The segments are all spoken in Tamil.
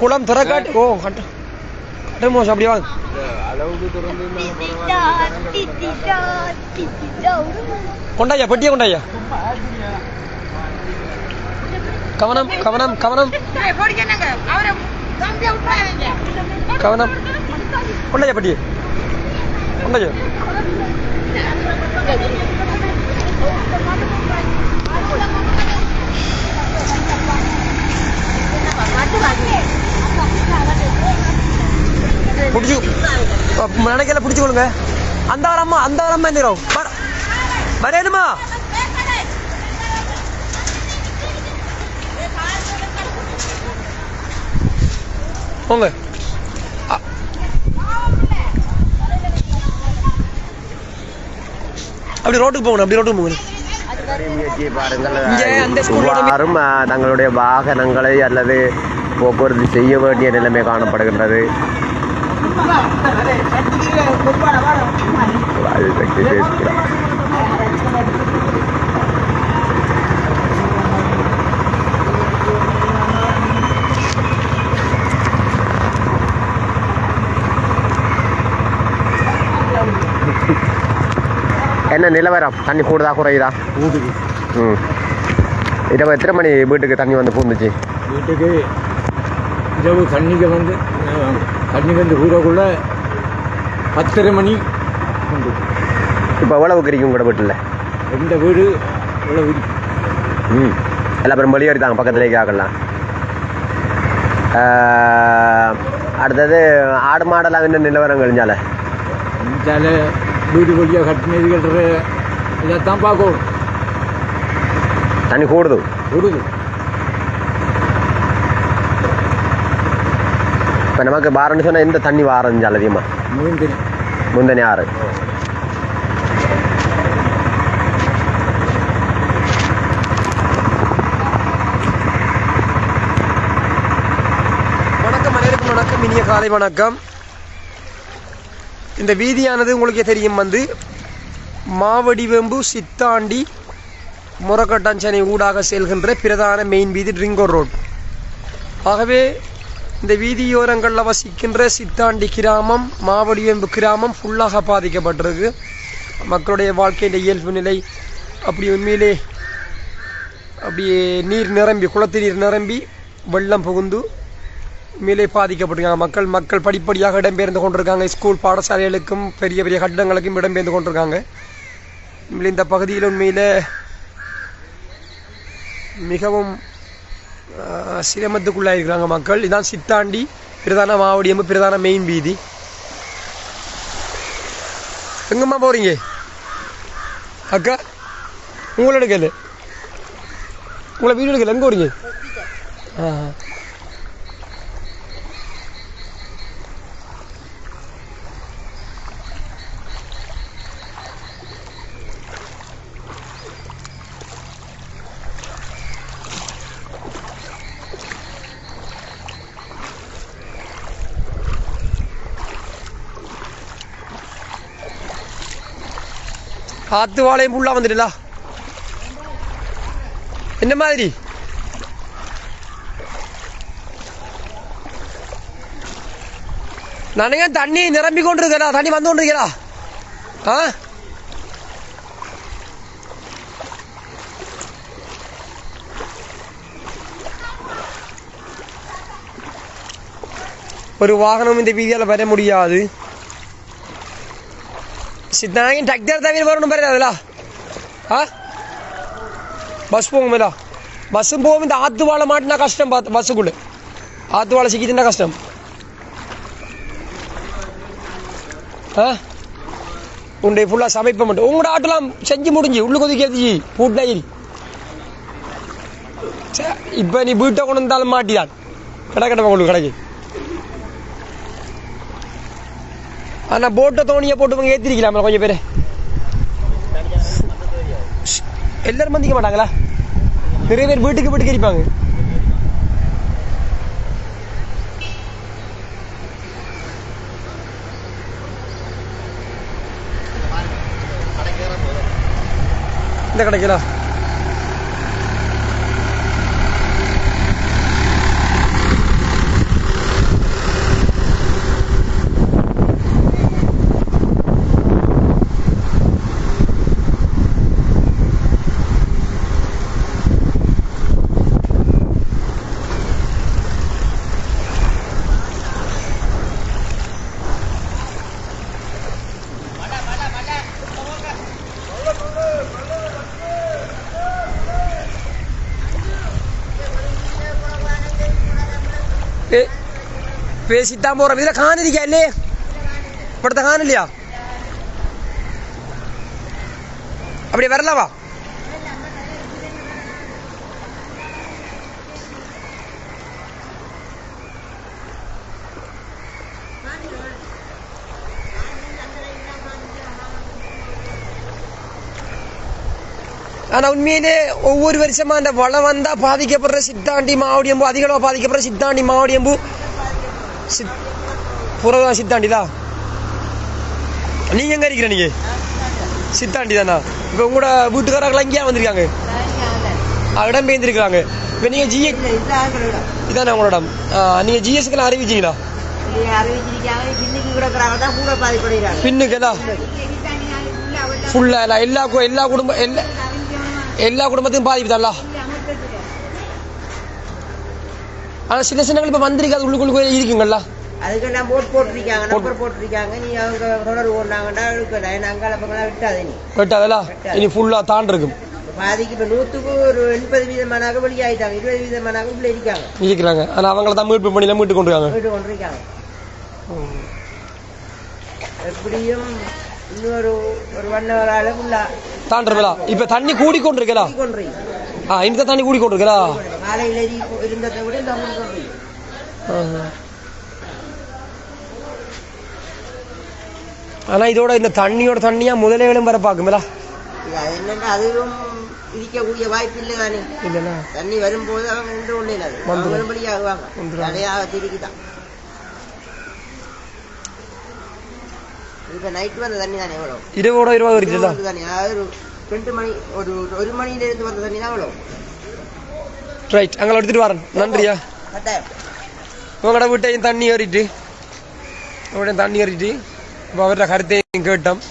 குளம் திறக்காட்டி ஓ கட்ட கட்ட மோசம் அப்படி வாங்க அளவுக்கு திறந்து கொண்டாயா பெட்டியை கொண்டாயா கவனம் கவனம் கவனம் கவனம் கொண்டாயா பெட்டியை கொண்டாயா பிடிச்சி நினைக்கல பிடிச்சு கொடுங்க அந்த வரம்மா அந்த வரம்மா என்ன வரேனுமா? போங்க. அப்படி ரோட்டுக்கு போகணும் அப்படி ரோட்டுக்கு போகணும். இவ்வாறும் தங்களுடைய வாகனங்களை அல்லது போக்குவரத்து செய்ய வேண்டிய நிலைமை காணப்படுகின்றது பேசுகிறார். என்ன நிலவரம்? தண்ணி கூடுதா குறையுதா? ம். இரவு எத்தனை மணி வீட்டுக்கு தண்ணி வந்து பூந்துச்சு? வீட்டுக்கு இரவு தண்ணிக்கு வந்து தண்ணி வந்து ஊறக்குள்ள பத்தரை மணி உண்டு இப்போ எவ்வளவு கிடைக்கும் உங்களோட வீட்டில்? எந்த வீடு இருக்கு? ம். எல்லா பேரும் வெளியேறிதாங்க பக்கத்துலேயே கேட்கலாம் அடுத்தது ஆடு மாடெல்லாம் என்ன நிலவரம் கழிஞ்சால இந்தால வீடு வழியாக கட்டினது கட்டுற இதைத்தான் பார்க்கணும். தண்ணி கூடுது. ஊடுது இப்போ நமக்கு பாரன்னு சொன்னால் எந்த தண்ணி வாரஞ்சால் அதிகமாக முழுந்தினி முந்தனி ஆறு. வணக்கம் அனைவருக்கும் வணக்கம். இனிய காலை வணக்கம். இந்த வீதியானது உங்களுக்கே தெரியும் வந்து மாவடிவெம்பு சித்தாண்டி முரக்கட்டாஞ்சனை ஊடாக செல்கின்ற பிரதான மெயின் வீதி ட்ரிங்கோர் ரோட் ஆகவே இந்த வீதியோரங்களில் வசிக்கின்ற சித்தாண்டி கிராமம் மாவடிவெம்பு கிராமம் ஃபுல்லாக பாதிக்கப்பட்டிருக்கு. மக்களுடைய வாழ்க்கையின் இயல்பு நிலை அப்படி உண்மையிலே அப்படியே நீர் நிரம்பி குளத்து நீர் நிரம்பி வெள்ளம் புகுந்து மேலே பாதிக்கப்பட்டிருக்காங்க. மக்கள் மக்கள் படிப்படியாக இடம்பெயர்ந்து கொண்டிருக்காங்க. ஸ்கூல் பாடசாலைகளுக்கும் பெரிய பெரிய கட்டடங்களுக்கும் இடம்பெயர்ந்து கொண்டிருக்காங்க. இந்த பகுதியில் உண்மையில் மிகவும் சிரமத்துக்குள்ளாயிருக்கிறாங்க மக்கள். இதான் சித்தாண்டி பிரதான மாவடியம்பு பிரதான மெயின் வீதி. எங்கம்மா போகிறீங்க அக்கா உங்களோட கேளு. உங்களை வீடு எடுக்கல. எங்கே போகிறீங்க ஆ. ஆத்து வாழையும் புல்லா வந்துட்டுல என்ன மாதிரி? நானுங்க தண்ணி நிரம்பி கொண்டு இருக்கா தண்ணி வந்து கொண்டு இருக்கா ஆ? ஒரு வாகனம் இந்த வீதியால் வர முடியாது. சித்தாங்க டிராக்டர் தவிர வரணும் பாரு அதில் ஆ பஸ் போகும் மேலா பஸ்ஸும் போகும் இந்த ஆத்து வாழை மாட்டினா கஷ்டம் பார்த்து பஸ்ஸுக்குள்ள ஆத்து வாழை சிக்கிச்சுன்னா கஷ்டம் ஆ உண்டை ஃபுல்லாக சமைப்ப மாட்டோம் உங்களோட ஆட்டெல்லாம் செஞ்சு முடிஞ்சு உள்ளு கொதிக்க ஏற்றிச்சு பூட்டாயிரி இப்போ நீ வீட்டை கொண்டு வந்தாலும் மாட்டிதான் கடை கடை உங்களுக்கு கடைக்கு ஆனா போட்டை தோணியை போட்டு ஏத்திருக்கலாமா கொஞ்சம் பேர். எல்லாரும் மந்திக்க மாட்டாங்களா? நிறைய பேர் வீட்டுக்கு வீட்டுக்கு இருப்பாங்க இந்த கிடைக்கலாம் പേശിത്താൻ പോറ ഇതിലെ കാണാനിരിക്കുക അല്ലേ ഇവിടുത്തെ കാണില്ല അവിടെ വരലവാ ஆனா உண்மையிலே ஒவ்வொரு வருஷமா அந்த வளம் வந்தா பாதிக்கப்படுற சித்தாண்டி மாவடியம்பு அதிக அளவு பாதிக்கப்படுற சித்தாண்டி மாவடியம்பு சித் புறவா சித்தாண்டிதா? நீங்க எங்க இருக்கிற நீங்க? சித்தாண்டி தானா இப்போ உங்களோட வீட்டுக்காரர்கள் இங்கேயா வந்திருக்காங்க? இடம் பெயர்ந்துருக்காங்க இப்போ நீங்க ஜிஎஸ் இதானே உங்களோட இடம். ஆ, நீங்க ஜிஎஸ்க்கு அறிவிச்சீங்களா? பின்னுக்கு கிடக்குறாங்க தான். கூட பாதிப்படுகிறாங்க பின்னுக்கெல்லாம் ஃபுல்லா எல்லா எல்லா கு- எல்லா எல்லா குடும்பத்தையும் பாதிப்பு தான்ல ஆனா சின்ன சின்னங்கள் இப்ப வந்திருக்காது உள்ளுக்குள்ள இருக்குங்கல்ல அதுக்கெல்லாம் போட் போட்டிருக்காங்க நம்பர் போட்டிருக்காங்க நீ அவங்க தொடர்பு கொண்டாங்கடா எடுக்கல ஏன்னா அங்கால பக்கம் விட்டாது நீ வெட்டாதல்ல இனி ஃபுல்லா தாண்டு இருக்கும் பாதிக்கு இப்ப நூத்துக்கு ஒரு எண்பது வீதமானாக வெளியாயிட்டாங்க இருபது வீதமானாக உள்ள இருக்காங்க இருக்கிறாங்க ஆனா அவங்கள தான் மீட்பு மீட்டு கொண்டு இருக்காங்க வீட்டு கொண்டிருக்காங்க எப்படியும் இன்னொரு ஒரு ஒன் ஹவர் அளவுள்ள தாண்டுறதுல இப்ப தண்ணி கூடி கொண்டு இருக்கலா கொண்டிருக்கீங்க ஆ இந்த தண்ணி கூடி கொண்டு இருக்கலா காலையில் இருந்ததை விட இந்த ஆனா இதோட இந்த தண்ணியோட தண்ணியா முதலைகளும் வர பாக்குங்களா என்னன்னா அதுவும் இருக்கக்கூடிய வாய்ப்பு இல்லை தானே. இல்லைண்ணா தண்ணி வரும்போது அவங்க நின்று கொண்டே வந்துருவாங்க. தலையாக திருக்கிதான் இப்ப நைட் வந்த தண்ணி தானே இருபதோட இருபது இருபது தண்ணி. அதாவது ரெண்டு மணி ஒரு ஒரு மணியில இருந்து வந்த தண்ணி தான் எவ்வளவு? ரைட் அங்கே எடுத்துட்டு வரேன். நன்றியா? உங்களோட வீட்டையும் தண்ணி ஏறிட்டு. உங்களோட தண்ணி ஏறிட்டு. இப்போ அவர்கிட்ட கருத்தையும் கேட்டோம்.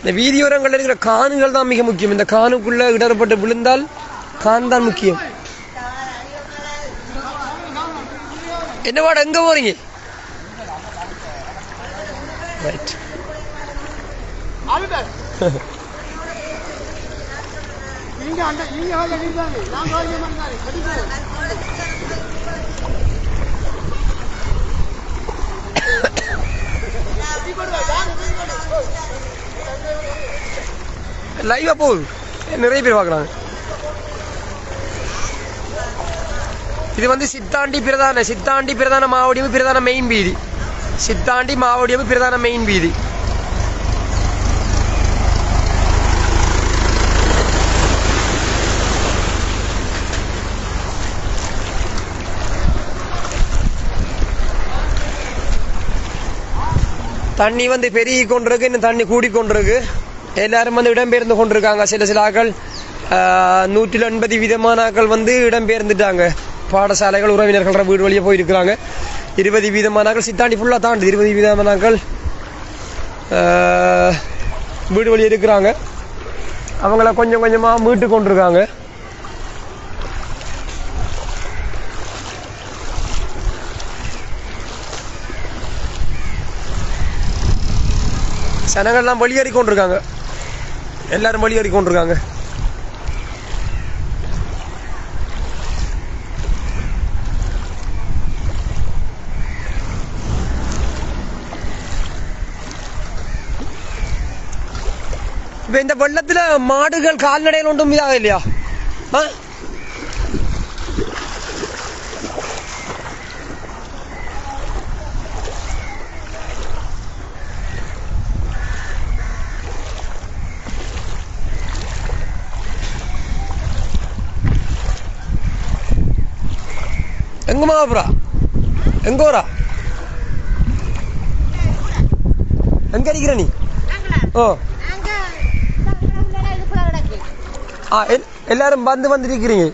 இந்த வீதியோரங்களில் இருக்கிற காணுகள் தான் மிக முக்கியம். இந்த காணுக்குள்ள இடர்பட்டு விழுந்தால் கான் தான் முக்கியம். என்னவாட எங்க போறீங்க? ரைட் லைவா போகுது நிறைய பேர் பார்க்குறாங்க. இது வந்து சித்தாண்டி பிரதான சித்தாண்டி பிரதான மாவடியம் பிரதான மெயின் வீதி. சித்தாண்டி மாவடியம் பிரதான மெயின் வீதி. தண்ணி வந்து பெருகி கொண்டிருக்கு இன்னும் தண்ணி கூடி கொண்டிருக்கு. எல்லாரும் வந்து இடம்பெயர்ந்து கொண்டிருக்காங்க. சில சில ஆக்கள் நூற்றில் எண்பது விதமான ஆக்கள் வந்து இடம்பெயர்ந்துட்டாங்க. பாடசாலைகள் உறவினர்கள் வீடு வழியே போயிருக்கிறாங்க. இருபது வீதமான சித்தாண்டி ஃபுல்லாக தாண்டுது இருபது வீத ஆக்கள் வீடு வழி இருக்கிறாங்க அவங்கள கொஞ்சம் கொஞ்சமாக மீட்டு கொண்டிருக்காங்க. ஜனங்கள்லாம் வெளியேறி கொண்டிருக்காங்க. எல்லாரும் வெளியேறி கொண்டிருக்காங்க. இப்ப இந்த வெள்ளத்துல மாடுகள் கால்நடைகள் ஒன்றும் இதாக இல்லையா ஆ? எங்க மாபுரா எங்க ஊரா எங்க இருக்கிற நீ ஓ ஆ எல்- எல்லாரும் வந்து வந்து இருக்கிறீங்க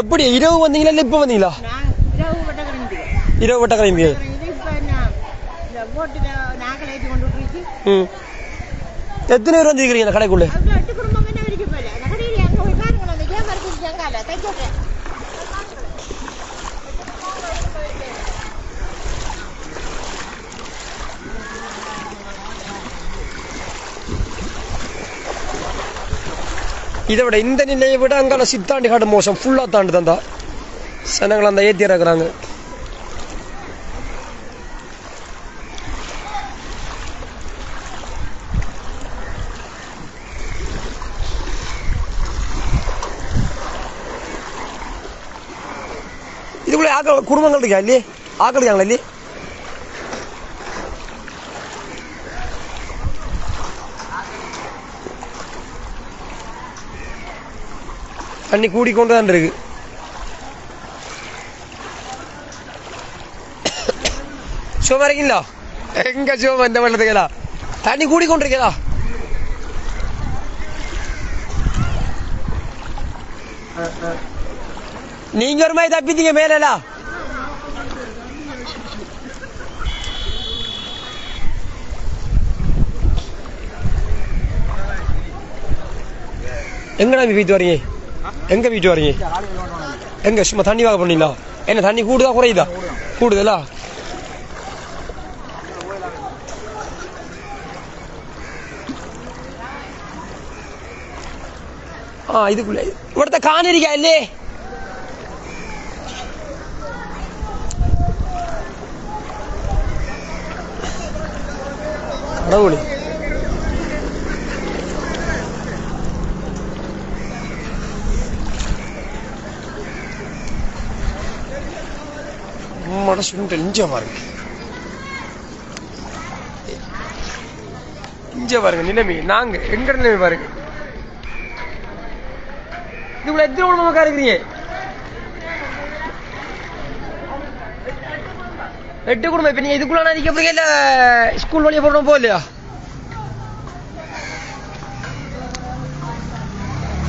எப்படி இரவு வந்தீங்களா இல்லை இப்போ வந்தீங்களா? இரவு வட்ட கிளம்பி ம். எத்தனை பேர் வந்துருக்கிறீங்க இந்த கடைக்குள்ள? இதை விட இந்த நிலையை விட அங்கால சித்தாண்டி காடு மோசம் ஃபுல்லாக தாண்டு தந்தா சனங்கள் அந்த ஏத்தி இறக்குறாங்க. இதுக்குள்ளே ஆக்கள் குடும்பங்கள் இருக்கா இல்லையே? ஆக்கள் இருக்காங்களா இல்லையே? தண்ணி கூடிக்கொண்டு தான் இருக்கு. சும்மா இருக்கீங்களா? எங்க சும்மா இந்த வெள்ளத்துக்கலா தண்ணி கூடிக்கொண்டிருக்கலா நீங்க ஒரு மாதிரி தப்பித்தீங்க மேலலா எங்கடா வீட்டு வரீங்க? எங்க வீட்டு வரீங்க எங்க சும்மா தண்ணி வாங்க பண்ணீங்களா என்ன தண்ணி கூடுதா குறையுதா கூடுதலா ആ ഇതുക്കുള്ള ഇവിടുത്തെ കാനിരിക്ക അല്ലേ കടവുളി நம்மட சுண்டு இஞ்ச பாருங்க. இஞ்ச பாருங்க நிலைமை. நாங்க எங்க நிலைமை பாருங்க. இதுக்குள்ள எத்தனை குடும்பம் இருக்கிறீங்க எட்டு குடும்பம். இப்ப நீங்க இதுக்குள்ள நிக்க போறீங்க இல்ல ஸ்கூல் வழியா போடணும் போகலையா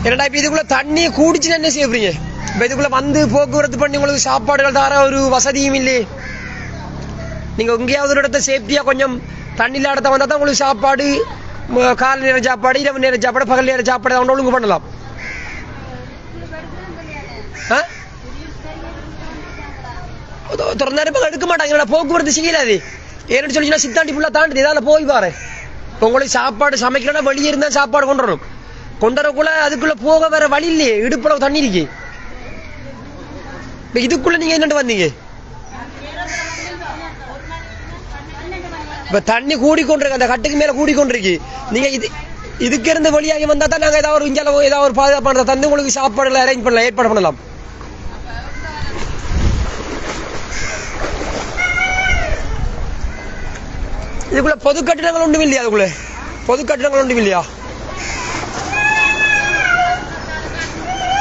என்னடா இப்ப இதுக்குள்ள தண்ணி குடிச்சு என்ன செய்ய போறீங்க? இப்போ இதுக்குள்ள வந்து போக்குவரத்து பண்ணி உங்களுக்கு சாப்பாடுகள் தர ஒரு வசதியும் இல்லை நீங்க எங்கேயாவது ஒரு இடத்த சேஃப்டியா கொஞ்சம் தண்ணியில் இடத்த வந்தா தான் உங்களுக்கு சாப்பாடு கால காலை நேர சாப்பாடு இரவு நேர சாப்பாடு பகல் நேர சாப்பாடு அவங்க ஒழுங்கு பண்ணலாம். ஆ? தொ- எடுக்க மாட்டாங்க. என்னடா போக்குவரத்து செய்யலாது ஏன்னு சொல்லி சித்தாண்டி ஃபுல்லா தாண்டி இதால போய் பாரு. உங்களுக்கு சாப்பாடு சமைக்கலன்னா வெளியே இருந்தா சாப்பாடு கொண்டு வரணும். கொண்டு வரக்குள்ள அதுக்குள்ள போக வேற வழி இல்லையே. இடுப்புல தண்ணி இருக்கு. இதுக்குள்ள நீங்க என்னண்டு வந்தீங்க? இப்ப தண்ணி கூடிக்கொண்டிருக்கு அந்த கட்டுக்கு மேல கூடிக்கொண்டிருக்கு. நீங்க இது இதுக்கு இருந்து வெளியாகி வந்தா தான் நாங்க ஏதாவது ஒரு இஞ்சால ஏதாவது ஒரு பாதுகாப்பான தந்து உங்களுக்கு சாப்பாடு அரேஞ்ச் பண்ணலாம் ஏற்பாடு பண்ணலாம். இதுக்குள்ள பொது கட்டிடங்கள் ஒன்றும் இல்லையா அதுக்குள்ள? பொது கட்டிடங்கள் ஒன்றும் இல்லையா?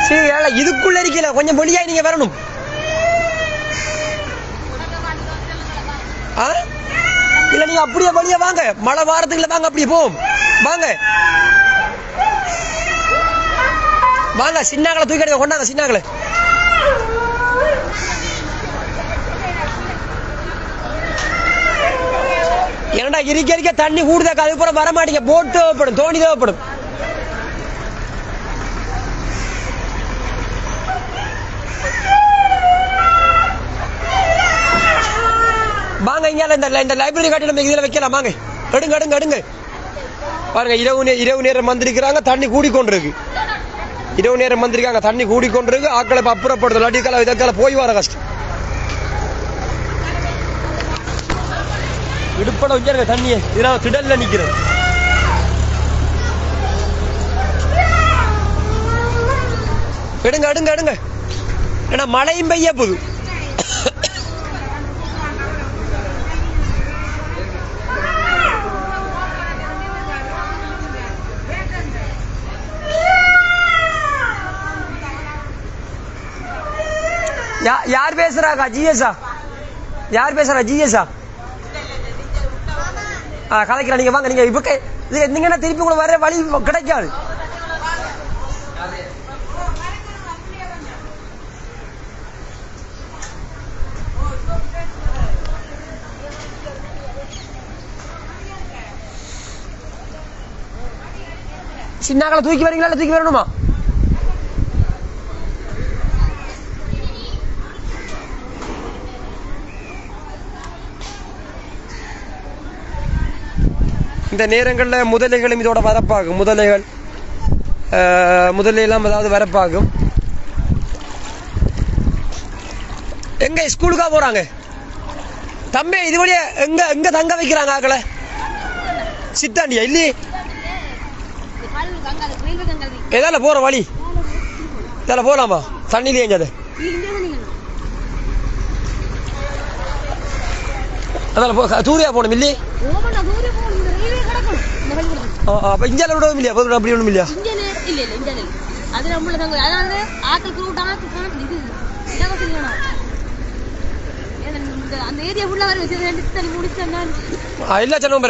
சரி வேலை இதுக்குள்ள இருக்கல கொஞ்சம் வெளியாகி நீங்க வரணும் ஆ? இல்ல நீங்க அப்படியே வழியா வாங்க. மழை வாரத்துக்குள்ள வாங்க அப்படியே போவோம் வாங்க. வாங்க சின்னாக்களை தூக்கி கொண்டாங்க சின்னாக்களை ஏன்டா இருக்க இருக்க தண்ணி கூடுதாக்கா அதுக்கப்புறம் வர மாட்டீங்க. போட் தேவைப்படும் தோணி தேவைப்படும். வாங்க இந்த இந்த லைப்ரரி காட்டி நம்ம இதில் வைக்கலாம். வாங்க. எடுங்க எடுங்க எடுங்க. பாருங்க இரவு நே- இரவு நேரம் வந்திருக்கிறாங்க தண்ணி கூடிக்கொண்டிருக்கு. இரவு நேரம் வந்திருக்காங்க தண்ணி கூடிக்கொண்டிருக்கு. ஆக்களை இப்போ அப்புறப்படுது இல்லாட்டி இதற்கால போய் வர கஷ்டம். இடுப்பட வச்சிருக்க தண்ணியை இதெல்லாம் திடல்ல நிக்கிறேன் எடுங்க எடுங்க எடுங்க. ஏன்னா மழையும் பெய்ய போகுது. யா- யார் பேசுறாக்கா? ஜிஎஸ்ஆ? யார் பேசுறா? ஜிஎஸ்ஆ? ஆ கலைக்கிறா. நீங்க வாங்க நீங்க இப்போ இது என்ன திருப்பி உங்களுக்கு வர வழி கிடைக்காது. சின்னாக்களை தூக்கி வரீங்களா? இல்லை தூக்கி வரணுமா? இந்த நேரங்களில் முதலைகளும் இதோட வரப்பாகும். முதலைகள் முதலையெல்லாம் ஏதாவது வரப்பாகும். எங்க ஸ்கூலுக்கா போறாங்க? தம்பி இது வழியா எங்க எங்க தங்க வைக்கிறாங்க ஆக்களை? சித்தாண்டியா? இல்லையே? எதால போற வழி? இதால போலாமா? தண்ணியிலே எங்கது அதால போ தூரியா போகணும் இல்லையே? അപ്പൊ ഇഞ്ചാലും ഇവിടെ ഒന്നുമില്ല അപ്പൊ അവിടെ ഒന്നുമില്ല അത് നമ്മളെ സംഗതി അതാണ് ആക്കൾ കൂട്ടാ ഇത് எல்லா ஜனமும்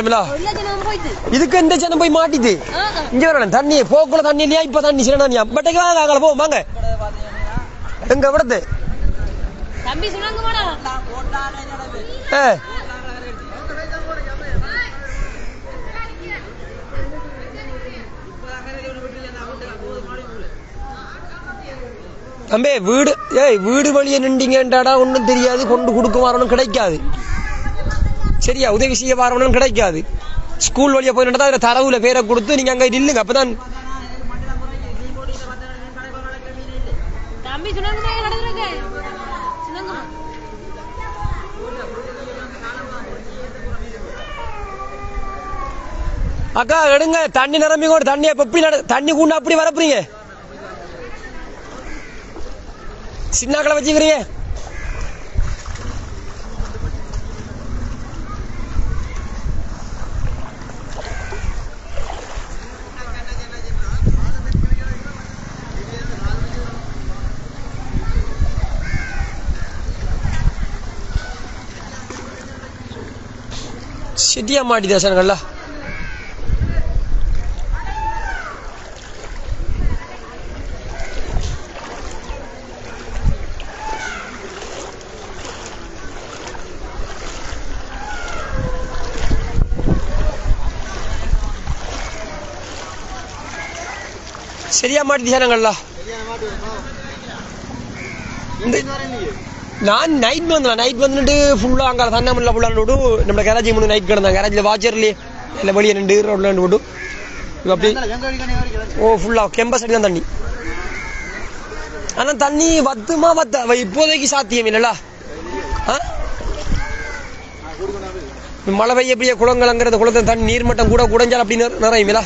இல்லையா இப்ப தண்ணி சில தண்ணியா பட்டைக்கு வாங்க ஆகல போவோம் வாங்க தம்பி வீடு ஏய் வீடு வழிய நின்றீங்கன்றாடா ஒன்றும் தெரியாது. கொண்டு கொடுக்க வரணும் கிடைக்காது. சரியா? உதவி செய்ய வரணும் கிடைக்காது. ஸ்கூல் வழியா போய் நின்றா அதில் தரவுல பேரை கொடுத்து நீங்க அங்க நில்லுங்க நடந்துருங்க சொன்னாங்க அக்கா எடுங்க. தண்ணி நிரம்பி கூட தண்ணி அப்ப எப்படி தண்ணி கூண்டு அப்படி வரப்புறீங்க? சின்னாக்களை வச்சுக்கிறியே சிட்டியா மாட்டிதா சார் நல்லா சரியா மாட்டி சேனங்கள்ல நான் நைட் வந்தேன் நைட் வந்துட்டு ஃபுல்லாக அங்கே தண்ணாமல்ல ஃபுல்லாக விட்டு நம்ம கேரேஜ் முன்னு நைட் கிடந்தேன் கேரேஜில் வாச்சர்லேயே இல்லை வெளியே நின்று ரோட்ல நின்று விட்டு இப்போ அப்படி ஓ ஃபுல்லாக கெம்பஸ் அடி தான் தண்ணி ஆனால் தண்ணி வத்துமா வத்த இப்போதைக்கு சாத்தியம் இல்லைல்ல ஆ மழை பெய்ய பெய்ய குளங்கள்ங்கிறது குளத்தை தண்ணி நீர்மட்டம் கூட குடைஞ்சால் அப்படி நிற- நிறையுமில்ல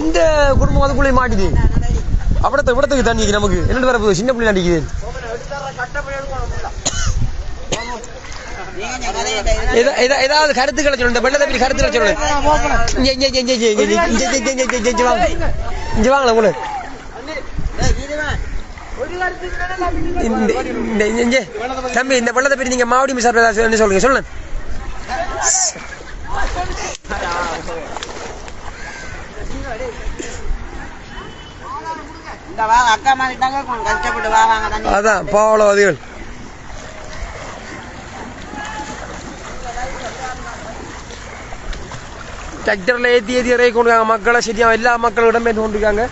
இந்த குடும்பம் அதுக்குள்ளே மாட்டுது அவ்வளோ இவ்வளோத்துக்கு தண்ணிக்கு நமக்கு என்னென்னு வரப்போ சின்ன பிள்ளை அடிக்குது ஏதாவது கருத்துக்களை சொல்லுங்க வெள்ளத்தை பற்றி கருத்துக்களை சொல்லுங்க இங்கே வாங்கலாம் கூட தம்பி இந்த வெள்ளத்தை பற்றி நீங்க மாவடி மிசார் சொல்லுங்க சொல்லுங்க அதான் பாவலவாதிகள் டிராக்டரில் ஏற்றி ஏற்றி இறக்கி கொண்டுருக்காங்க. மக்களை சரியா எல்லா மக்களும் மக்களிடம் பேசி கொண்டிருக்காங்க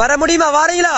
வர முடியுமா? வாரீங்களா?